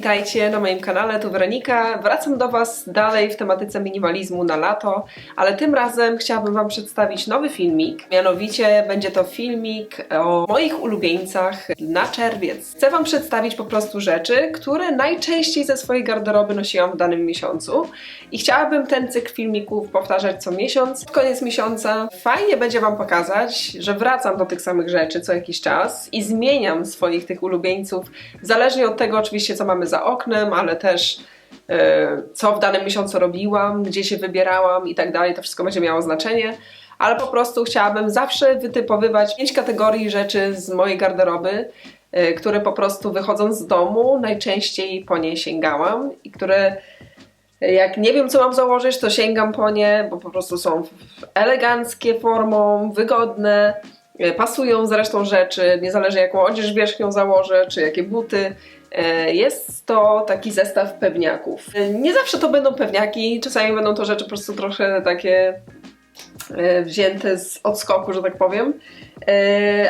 witajcie na moim kanale, tu Weronika. Wracam do Was dalej w tematyce minimalizmu na lato, ale tym razem chciałabym Wam przedstawić nowy filmik. Mianowicie będzie to filmik o moich ulubieńcach na czerwiec. Chcę Wam przedstawić po prostu rzeczy, które najczęściej ze swojej garderoby nosiłam w danym miesiącu i chciałabym ten cykl filmików powtarzać co miesiąc. Pod koniec miesiąca fajnie będzie Wam pokazać, że wracam do tych samych rzeczy co jakiś czas i zmieniam swoich tych ulubieńców, zależnie od tego oczywiście co mamy za oknem, ale też e, co w danym miesiącu robiłam, gdzie się wybierałam i tak dalej, to wszystko będzie miało znaczenie. Ale po prostu chciałabym zawsze wytypowywać pięć kategorii rzeczy z mojej garderoby, e, które po prostu wychodząc z domu najczęściej po nie sięgałam i które jak nie wiem, co mam założyć, to sięgam po nie, bo po prostu są eleganckie formą, wygodne, e, pasują zresztą rzeczy, niezależnie jaką odzież wierzchnią założę, czy jakie buty. E, Jest to taki zestaw pewniaków. E, Nie zawsze to będą pewniaki, czasami będą to rzeczy po prostu trochę takie e, wzięte z odskoku, że tak powiem.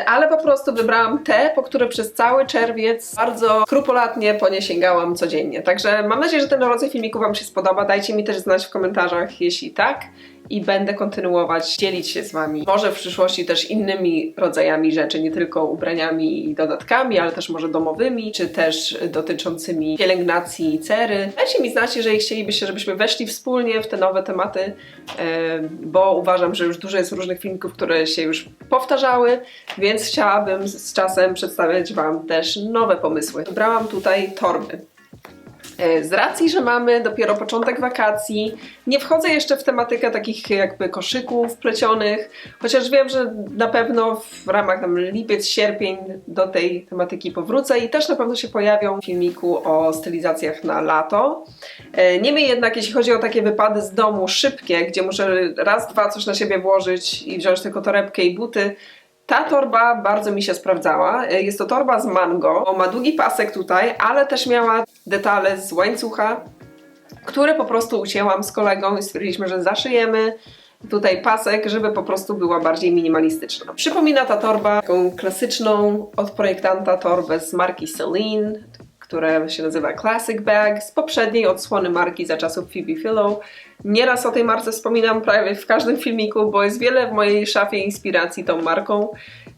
Ale po prostu wybrałam te, po które przez cały czerwiec bardzo skrupulatnie po nie sięgałam codziennie. Także mam nadzieję, że ten rodzaj filmiku Wam się spodoba. Dajcie mi też znać w komentarzach, jeśli tak. I będę kontynuować dzielić się z Wami. Może w przyszłości też innymi rodzajami rzeczy, nie tylko ubraniami i dodatkami, ale też może domowymi, czy też dotyczącymi pielęgnacji cery. Dajcie mi znać, jeżeli chcielibyście, żebyśmy weszli wspólnie w te nowe tematy, e, bo uważam, że już dużo jest różnych filmików, które się już powtarzały, więc chciałabym z czasem przedstawiać Wam też nowe pomysły. Wybrałam tutaj torby. E, Z racji, że mamy dopiero początek wakacji, nie wchodzę jeszcze w tematykę takich jakby koszyków plecionych, chociaż wiem, że na pewno w ramach tam lipiec, sierpień do tej tematyki powrócę i też na pewno się pojawią w filmiku o stylizacjach na lato. E, Niemniej jednak, jeśli chodzi o takie wypady z domu szybkie, gdzie muszę raz, dwa coś na siebie włożyć i wziąć tylko torebkę i buty, ta torba bardzo mi się sprawdzała. E, Jest to torba z mango. Ma długi pasek tutaj, ale też miała detale z łańcucha, które po prostu ucięłam z kolegą i stwierdziliśmy, że zaszyjemy tutaj pasek, żeby po prostu była bardziej minimalistyczna. Przypomina ta torba taką klasyczną od projektanta torbę z marki Celine, która się nazywa Classic Bag, z poprzedniej odsłony marki za czasów Phoebe Philo. Nieraz o tej marce wspominam prawie w każdym filmiku, bo jest wiele w mojej szafie inspiracji tą marką.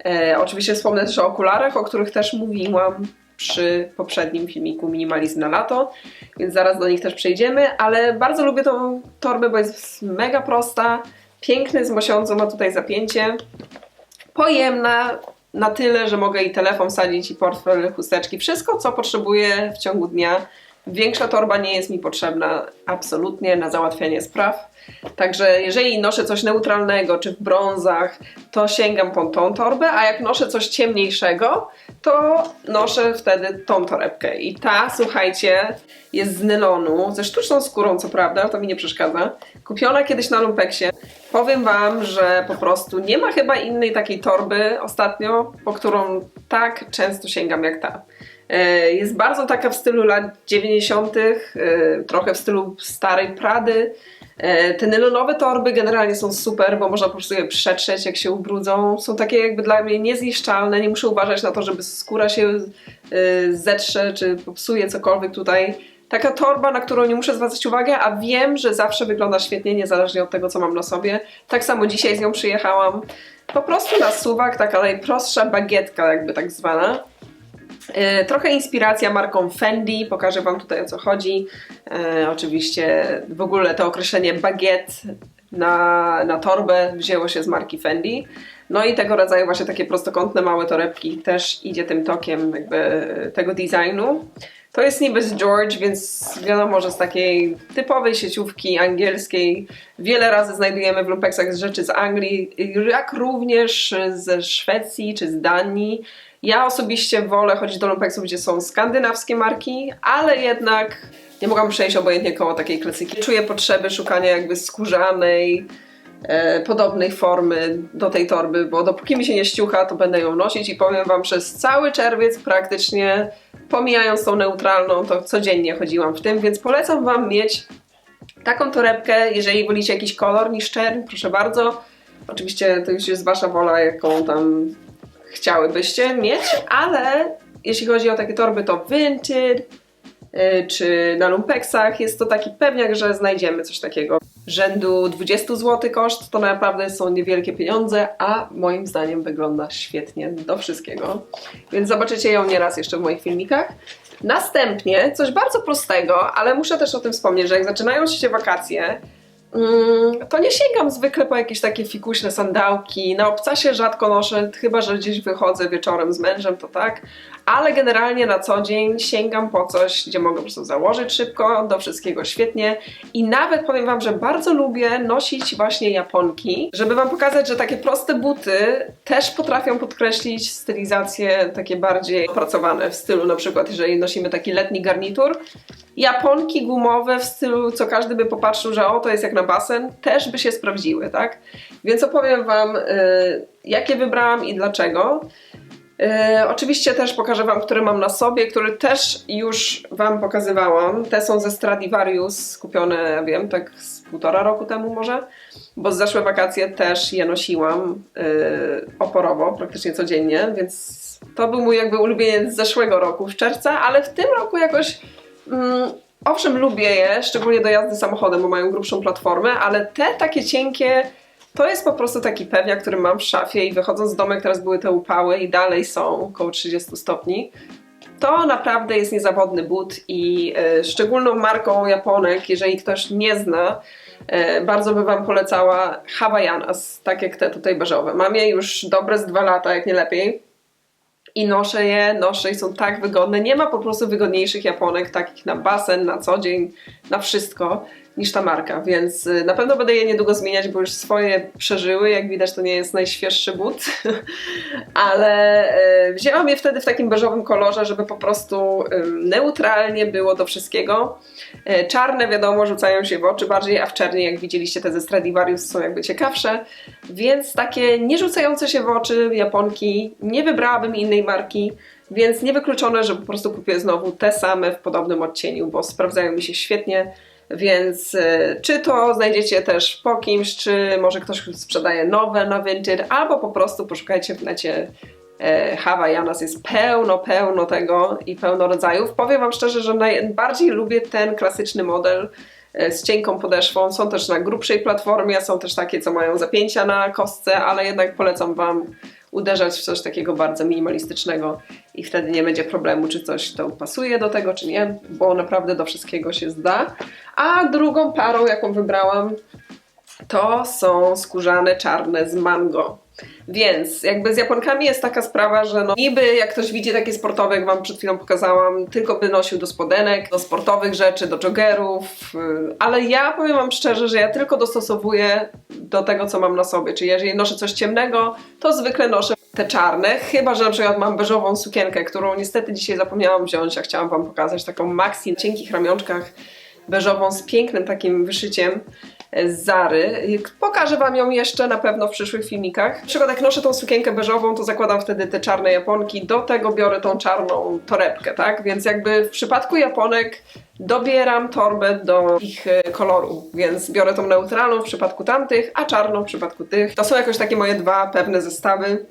E, oczywiście wspomnę też o okularach, o których też mówiłam przy poprzednim filmiku Minimalizm na lato, więc zaraz do nich też przejdziemy, ale bardzo lubię tą torbę, bo jest mega prosta, piękny z mosiądzu, ma tutaj zapięcie, pojemna na tyle, że mogę i telefon sadzić, i portfel, chusteczki, wszystko co potrzebuję w ciągu dnia. Większa torba nie jest mi potrzebna absolutnie na załatwianie spraw. Także jeżeli noszę coś neutralnego, czy w brązach, to sięgam po tą torbę, a jak noszę coś ciemniejszego, to noszę wtedy tą torebkę. I ta, słuchajcie, jest z nylonu, ze sztuczną skórą, co prawda, to mi nie przeszkadza. Kupiona kiedyś na Lumpeksie. Powiem Wam, że po prostu nie ma chyba innej takiej torby ostatnio, po którą tak często sięgam jak ta. E, Jest bardzo taka w stylu lat 90., e, trochę w stylu starej Prady. E, Te nylonowe torby generalnie są super, bo można po prostu je przetrzeć, jak się ubrudzą. Są takie jakby dla mnie niezniszczalne, nie muszę uważać na to, żeby skóra się zetrze, czy popsuje cokolwiek tutaj. Taka torba, na którą nie muszę zwracać uwagi, a wiem, że zawsze wygląda świetnie, niezależnie od tego, co mam na sobie. Tak samo dzisiaj z nią przyjechałam. Po prostu na suwak, taka najprostsza bagietka, jakby tak zwana. E, Trochę inspiracja marką Fendi, pokażę Wam tutaj o co chodzi. E, oczywiście w ogóle to określenie bagiet na, na torbę wzięło się z marki Fendi. No i tego rodzaju właśnie takie prostokątne małe torebki też idzie tym tokiem jakby tego designu. To jest niby z George, więc wiadomo, że z takiej typowej sieciówki angielskiej wiele razy znajdujemy w lumpeksach rzeczy z Anglii, jak również ze Szwecji czy z Danii. Ja osobiście wolę chodzić do lumpeksów, gdzie są skandynawskie marki, ale jednak nie mogłam przejść obojętnie koło takiej klasyki. Czuję potrzeby szukania jakby skórzanej, podobnej formy do tej torby, bo dopóki mi się nie ściucha, to będę ją nosić i powiem Wam, przez cały czerwiec praktycznie, pomijając tą neutralną, to codziennie chodziłam w tym, więc polecam Wam mieć taką torebkę, jeżeli wolicie jakiś kolor niż czerń, proszę bardzo. Oczywiście to już jest Wasza wola, jaką tam chciałybyście mieć, ale jeśli chodzi o takie torby, to Vinted, y, czy na lumpeksach. Jest to taki pewniak, że znajdziemy coś takiego. Rzędu 20 zł koszt to naprawdę są niewielkie pieniądze, a moim zdaniem wygląda świetnie do wszystkiego. Więc zobaczycie ją nieraz jeszcze w moich filmikach. Następnie coś bardzo prostego, ale muszę też o tym wspomnieć, że jak zaczynają się wakacje, to nie sięgam zwykle po jakieś takie fikuśne sandałki. Na obcasie rzadko noszę, chyba że gdzieś wychodzę wieczorem z mężem, to tak. Ale generalnie na co dzień sięgam po coś, gdzie mogę po prostu założyć szybko, do wszystkiego świetnie. I nawet powiem Wam, że bardzo lubię nosić właśnie japonki, żeby Wam pokazać, że takie proste buty też potrafią podkreślić stylizacje takie bardziej opracowane w stylu na przykład, jeżeli nosimy taki letni garnitur, Japonki gumowe w stylu, co każdy by popatrzył, że o, to jest jak na basen, też by się sprawdziły, tak? Więc opowiem Wam, y, jakie wybrałam i dlaczego. Y, oczywiście też pokażę Wam, które mam na sobie, które też już Wam pokazywałam. Te są ze Stradivarius, kupione, wiem, tak z półtora roku temu może, bo z zeszłe wakacje też je nosiłam y, oporowo, praktycznie codziennie, więc to był mój jakby ulubieniec z zeszłego roku, w czerwca, ale w tym roku jakoś Mm, owszem, lubię je, szczególnie do jazdy samochodem, bo mają grubszą platformę, ale te takie cienkie to jest po prostu taki pewniak, który mam w szafie i wychodząc z domu, teraz były te upały i dalej są około 30 stopni. To naprawdę jest niezawodny but i y, szczególną marką Japonek, jeżeli ktoś nie zna, y, bardzo by Wam polecała Havaianas, tak jak te tutaj beżowe. Mam je już dobre z dwa lata, jak nie lepiej i noszę je, noszę i są tak wygodne. Nie ma po prostu wygodniejszych japonek, takich na basen, na co dzień, na wszystko niż ta marka, więc y, na pewno będę je niedługo zmieniać, bo już swoje przeżyły, jak widać to nie jest najświeższy but, ale y, wzięłam je wtedy w takim beżowym kolorze, żeby po prostu neutralnie było do wszystkiego. Y, czarne wiadomo rzucają się w oczy bardziej, a w czerni jak widzieliście te ze Stradivarius są jakby ciekawsze, więc takie nie rzucające się w oczy japonki, nie wybrałabym innej marki, więc niewykluczone, że po prostu kupię znowu te same w podobnym odcieniu, bo sprawdzają mi się świetnie. Więc e, czy to znajdziecie też po kimś, czy może ktoś sprzedaje nowe na Vinted, albo po prostu poszukajcie w necie e, jest pełno, pełno tego i pełno rodzajów. Powiem Wam szczerze, że najbardziej lubię ten klasyczny model e, z cienką podeszwą. Są też na grubszej platformie, są też takie, co mają zapięcia na kostce, ale jednak polecam Wam uderzać w coś takiego bardzo minimalistycznego i wtedy nie będzie problemu, czy coś to pasuje do tego, czy nie, bo naprawdę do wszystkiego się zda. A drugą parą, jaką wybrałam, to są skórzane czarne z mango. Więc jakby z Japonkami jest taka sprawa, że no niby jak ktoś widzi takie sportowe, jak Wam przed chwilą pokazałam, tylko by nosił do spodenek, do sportowych rzeczy, do joggerów, y, ale ja powiem Wam szczerze, że ja tylko dostosowuję do tego, co mam na sobie. Czyli jeżeli noszę coś ciemnego, to zwykle noszę te czarne, chyba że na przykład mam beżową sukienkę, którą niestety dzisiaj zapomniałam wziąć, a chciałam Wam pokazać taką maxi w cienkich ramionczkach beżową z pięknym takim wyszyciem z Zary. Pokażę Wam ją jeszcze na pewno w przyszłych filmikach. Na przykład jak noszę tą sukienkę beżową, to zakładam wtedy te czarne japonki, do tego biorę tą czarną torebkę, tak? Więc jakby w przypadku japonek dobieram torbę do ich e, koloru, więc biorę tą neutralną w przypadku tamtych, a czarną w przypadku tych. To są jakoś takie moje dwa pewne zestawy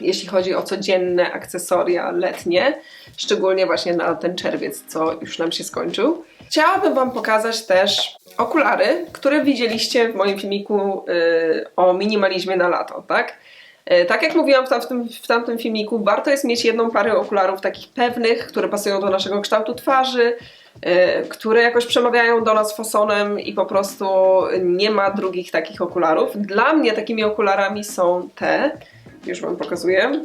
jeśli chodzi o codzienne akcesoria letnie, szczególnie właśnie na ten czerwiec, co już nam się skończył. Chciałabym Wam pokazać też okulary, które widzieliście w moim filmiku yy, o minimalizmie na lato, tak? Yy, tak jak mówiłam w tamtym, w tamtym filmiku, warto jest mieć jedną parę okularów takich pewnych, które pasują do naszego kształtu twarzy, yy, które jakoś przemawiają do nas fasonem i po prostu nie ma drugich takich okularów. Dla mnie takimi okularami są te, już Wam pokazuję,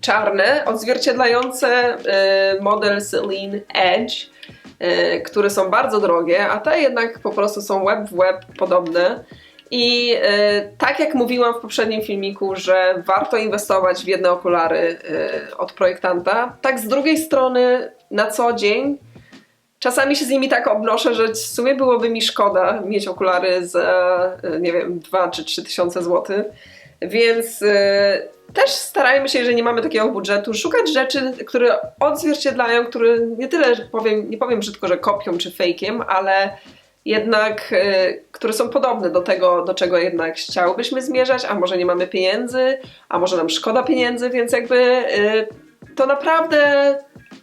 czarne, odzwierciedlające y, model Celine Edge, y, które są bardzo drogie, a te jednak po prostu są web w web podobne. I y, tak jak mówiłam w poprzednim filmiku, że warto inwestować w jedne okulary od projektanta, tak z drugiej strony na co dzień czasami się z nimi tak obnoszę, że w sumie byłoby mi szkoda mieć okulary za, nie wiem, 2 czy 3 tysiące złotych więc y, też starajmy się, jeżeli nie mamy takiego budżetu, szukać rzeczy, które odzwierciedlają, które nie tyle, powiem, nie powiem brzydko, że kopią czy fejkiem, ale jednak, y, które są podobne do tego, do czego jednak chciałbyśmy zmierzać, a może nie mamy pieniędzy, a może nam szkoda pieniędzy, więc jakby y, to naprawdę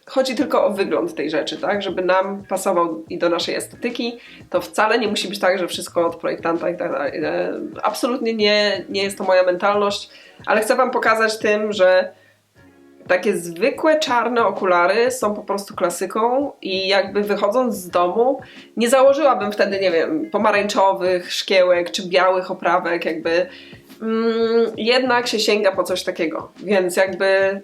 chodzi tylko o wygląd tej rzeczy, tak? Żeby nam pasował i do naszej estetyki, to wcale nie musi być tak, że wszystko od projektanta i tak dalej. E, Absolutnie nie, nie jest to moja mentalność, ale chcę Wam pokazać tym, że takie zwykłe czarne okulary są po prostu klasyką i jakby wychodząc z domu nie założyłabym wtedy, nie wiem, pomarańczowych szkiełek czy białych oprawek, jakby mm, jednak się sięga po coś takiego, więc jakby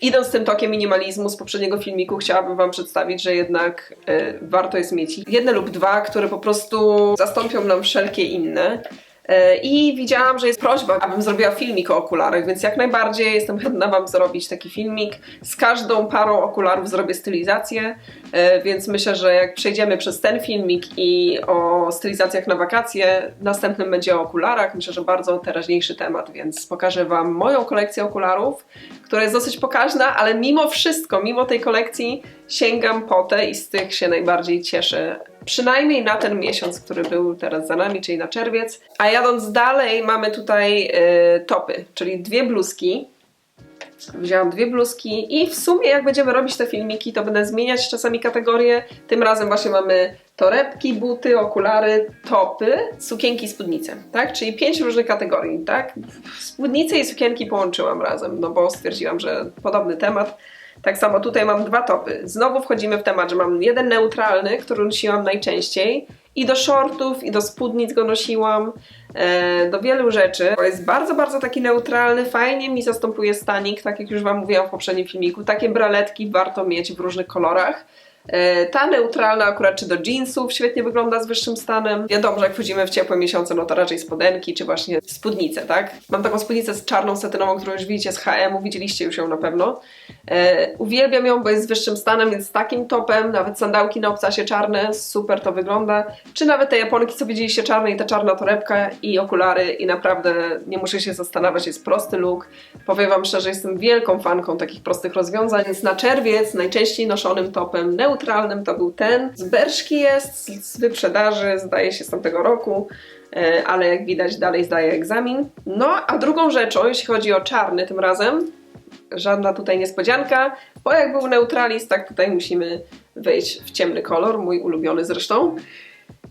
idąc tym tokiem minimalizmu z poprzedniego filmiku chciałabym Wam przedstawić, że jednak y, warto jest mieć jedne lub dwa, które po prostu zastąpią nam wszelkie inne. E, I widziałam, że jest prośba, abym zrobiła filmik o okularach, więc jak najbardziej jestem chętna Wam zrobić taki filmik. Z każdą parą okularów zrobię stylizację, e, więc myślę, że jak przejdziemy przez ten filmik i o stylizacjach na wakacje, następnym będzie o okularach. Myślę, że bardzo teraźniejszy temat, więc pokażę Wam moją kolekcję okularów, która jest dosyć pokaźna, ale mimo wszystko, mimo tej kolekcji sięgam po te i z tych się najbardziej cieszę. Przynajmniej na ten miesiąc, który był teraz za nami, czyli na czerwiec. A jadąc dalej, mamy tutaj y, topy, czyli dwie bluzki. Wzięłam dwie bluzki i w sumie jak będziemy robić te filmiki, to będę zmieniać czasami kategorie. Tym razem właśnie mamy torebki, buty, okulary, topy, sukienki, spódnice, tak? Czyli pięć różnych kategorii, tak? Spódnice i sukienki połączyłam razem, no bo stwierdziłam, że podobny temat. Tak samo tutaj mam dwa topy. Znowu wchodzimy w temat, że mam jeden neutralny, który nosiłam najczęściej. I do shortów, i do spódnic go nosiłam, e, do wielu rzeczy. Bo jest bardzo, bardzo taki neutralny, fajnie mi zastępuje stanik, tak jak już Wam mówiłam w poprzednim filmiku. Takie braletki warto mieć w różnych kolorach. E, Ta neutralna akurat czy do jeansów świetnie wygląda z wyższym stanem. Wiadomo, że jak wchodzimy w ciepłe miesiące, no to raczej spodenki czy właśnie spódnice, tak? Mam taką spódnicę z czarną satynową, którą już widzicie z H&M-u, widzieliście już ją na pewno. E, uwielbiam ją, bo jest z wyższym stanem, więc z takim topem, nawet sandałki na obcasie czarne, super to wygląda. Czy nawet te japonki, co widzieliście czarne i ta czarna torebka i okulary i naprawdę nie muszę się zastanawiać, jest prosty look. Powiem Wam szczerze, jestem wielką fanką takich prostych rozwiązań, więc na czerwiec najczęściej noszonym topem neutralnym to był ten. Z Berszki jest, z wyprzedaży, zdaje się z tamtego roku, e, ale jak widać dalej zdaje egzamin. No, a drugą rzeczą, jeśli chodzi o czarny tym razem, żadna tutaj niespodzianka, bo jak był neutralist, tak tutaj musimy wejść w ciemny kolor, mój ulubiony zresztą.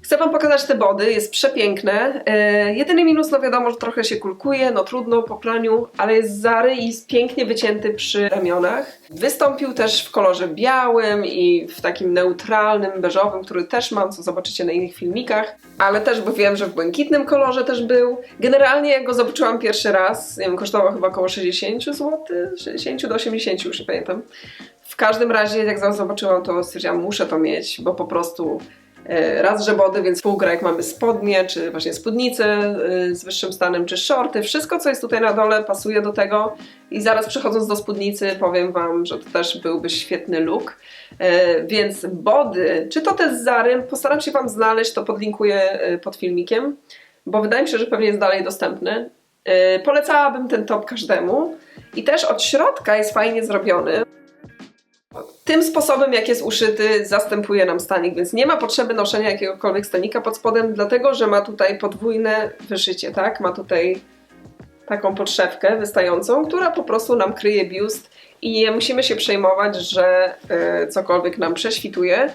Chcę Wam pokazać te body, jest przepiękne. E, jedyny minus, no wiadomo, że trochę się kulkuje, no trudno po praniu, ale jest zary i jest pięknie wycięty przy ramionach. Wystąpił też w kolorze białym i w takim neutralnym, beżowym, który też mam, co zobaczycie na innych filmikach, ale też, bo wiem, że w błękitnym kolorze też był. Generalnie jak go zobaczyłam pierwszy raz, nie wiem, kosztował chyba około 60 zł, 60 do 80 już nie pamiętam. W każdym razie, jak zobaczyłam, to stwierdziłam, muszę to mieć, bo po prostu raz, że body, więc półgra jak mamy spodnie, czy właśnie spódnice e, z wyższym stanem, czy shorty, wszystko co jest tutaj na dole pasuje do tego i zaraz przechodząc do spódnicy powiem Wam, że to też byłby świetny look. E, Więc body, czy to te z Zary, postaram się Wam znaleźć, to podlinkuję e, pod filmikiem, bo wydaje mi się, że pewnie jest dalej dostępny. E, Polecałabym ten top każdemu i też od środka jest fajnie zrobiony. Tym sposobem, jak jest uszyty, zastępuje nam stanik, więc nie ma potrzeby noszenia jakiegokolwiek stanika pod spodem, dlatego że ma tutaj podwójne wyszycie, tak? Ma tutaj taką podszewkę wystającą, która po prostu nam kryje biust i nie musimy się przejmować, że y, cokolwiek nam prześwituje,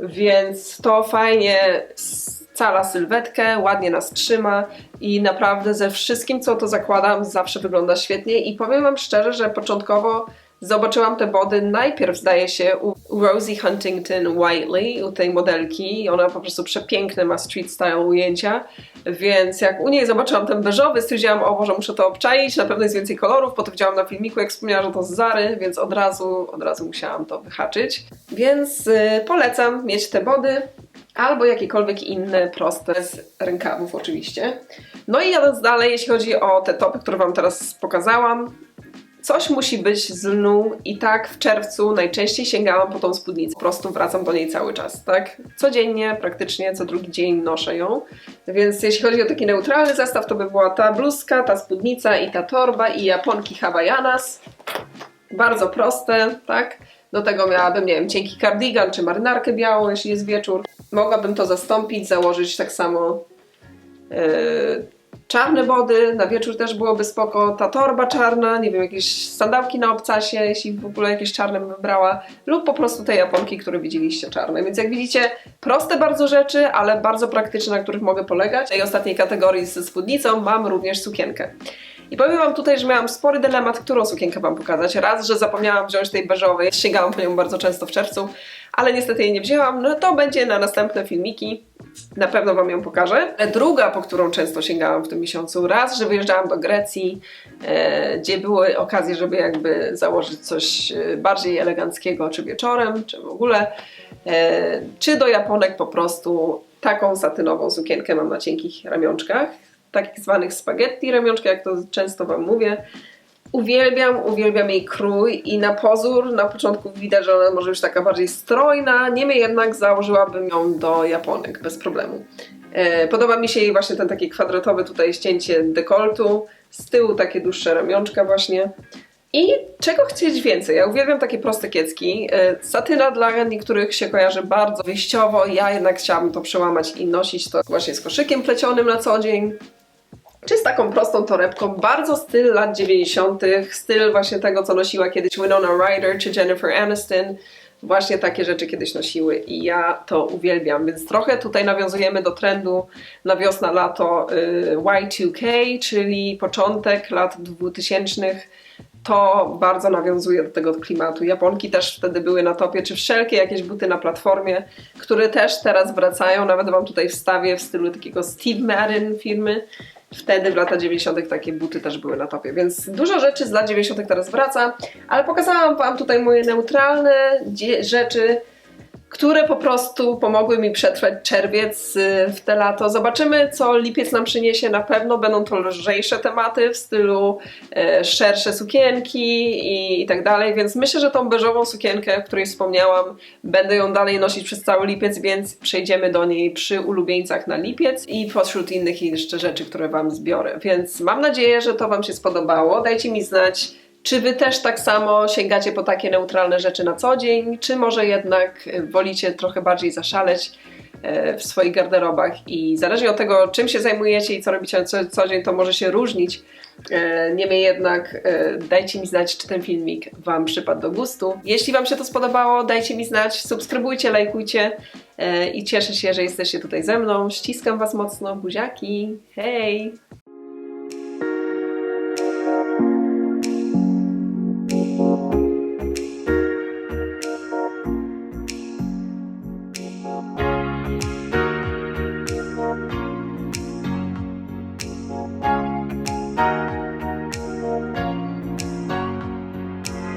więc to fajnie scala sylwetkę, ładnie nas trzyma i naprawdę ze wszystkim, co to zakładam, zawsze wygląda świetnie i powiem Wam szczerze, że początkowo Zobaczyłam te body najpierw, zdaje się, u Rosie Huntington Whiteley, u tej modelki. Ona po prostu przepiękne ma street style ujęcia, więc jak u niej zobaczyłam ten beżowy, stwierdziłam, o Boże, muszę to obczaić, na pewno jest więcej kolorów, potem widziałam na filmiku, jak wspomniała, że to z Zary, więc od razu, od razu musiałam to wyhaczyć. Więc y, polecam mieć te body, albo jakiekolwiek inne proste z rękawów oczywiście. No i jadąc dalej, jeśli chodzi o te topy, które Wam teraz pokazałam, Coś musi być z lnu i tak w czerwcu najczęściej sięgałam po tą spódnicę. Po prostu wracam do niej cały czas, tak? Codziennie, praktycznie co drugi dzień noszę ją. Więc jeśli chodzi o taki neutralny zestaw, to by była ta bluzka, ta spódnica i ta torba i japonki Hawaiianas. Bardzo proste, tak? Do tego miałabym, nie wiem, cienki kardigan czy marynarkę białą, jeśli jest wieczór. Mogłabym to zastąpić, założyć tak samo yy, czarne body, na wieczór też byłoby spoko, ta torba czarna, nie wiem, jakieś sandałki na obcasie, jeśli w ogóle jakieś czarne bym wybrała, lub po prostu te japonki, które widzieliście czarne. Więc jak widzicie, proste bardzo rzeczy, ale bardzo praktyczne, na których mogę polegać. W tej ostatniej kategorii ze spódnicą mam również sukienkę. I powiem Wam tutaj, że miałam spory dylemat, którą sukienkę Wam pokazać. Raz, że zapomniałam wziąć tej beżowej, sięgałam po nią bardzo często w czerwcu, ale niestety jej nie wzięłam. No to będzie na następne filmiki. Na pewno Wam ją pokażę. Druga, po którą często sięgałam w tym miesiącu, raz, że wyjeżdżałam do Grecji, e, gdzie były okazje, żeby jakby założyć coś e, bardziej eleganckiego, czy wieczorem, czy w ogóle, e, czy do Japonek po prostu taką satynową sukienkę mam na cienkich ramionczkach, takich zwanych spaghetti ramionczka, jak to często Wam mówię. Uwielbiam, uwielbiam jej krój i na pozór na początku widać, że ona może być taka bardziej strojna, niemniej jednak założyłabym ją do japonek bez problemu. E, Podoba mi się jej właśnie ten taki kwadratowy tutaj ścięcie dekoltu, z tyłu takie dłuższe ramionczka właśnie. I czego chcieć więcej? Ja uwielbiam takie proste kiecki. E, Satyna dla niektórych się kojarzy bardzo wyjściowo, ja jednak chciałabym to przełamać i nosić to właśnie z koszykiem plecionym na co dzień czy z taką prostą torebką, bardzo styl lat 90., styl właśnie tego, co nosiła kiedyś Winona Ryder czy Jennifer Aniston. Właśnie takie rzeczy kiedyś nosiły i ja to uwielbiam, więc trochę tutaj nawiązujemy do trendu na wiosna, lato y, Y2K, czyli początek lat 2000 to bardzo nawiązuje do tego klimatu. Japonki też wtedy były na topie, czy wszelkie jakieś buty na platformie, które też teraz wracają. Nawet Wam tutaj wstawię w stylu takiego Steve Madden firmy. Wtedy w latach 90. takie buty też były na topie, więc dużo rzeczy z lat 90. teraz wraca, ale pokazałam Wam tutaj moje neutralne rzeczy, które po prostu pomogły mi przetrwać czerwiec y, w te lato. Zobaczymy, co lipiec nam przyniesie. Na pewno będą to lżejsze tematy w stylu e, szersze sukienki i tak dalej, więc myślę, że tą beżową sukienkę, o której wspomniałam, będę ją dalej nosić przez cały lipiec, więc przejdziemy do niej przy ulubieńcach na lipiec i pośród innych jeszcze rzeczy, które Wam zbiorę. Więc mam nadzieję, że to Wam się spodobało. Dajcie mi znać, czy wy też tak samo sięgacie po takie neutralne rzeczy na co dzień, czy może jednak e, wolicie trochę bardziej zaszaleć e, w swoich garderobach i zależnie od tego, czym się zajmujecie i co robicie na co, co dzień, to może się różnić. E, Niemniej jednak e, dajcie mi znać, czy ten filmik Wam przypadł do gustu. Jeśli Wam się to spodobało, dajcie mi znać, subskrybujcie, lajkujcie i cieszę się, że jesteście tutaj ze mną. Ściskam Was mocno, buziaki, hej!